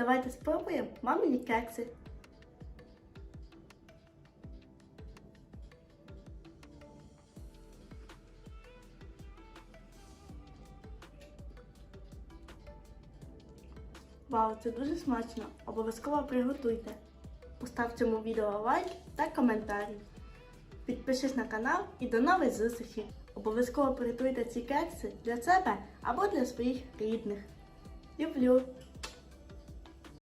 Давайте спробуємо мамині кекси. Вау, це дуже смачно. Обов'язково приготуйте. Постав цьому відео лайк та коментарі. Підпишись на канал і до нових зустрічей. Обов'язково приготуйте ці кекси для себе або для своїх рідних. Люблю!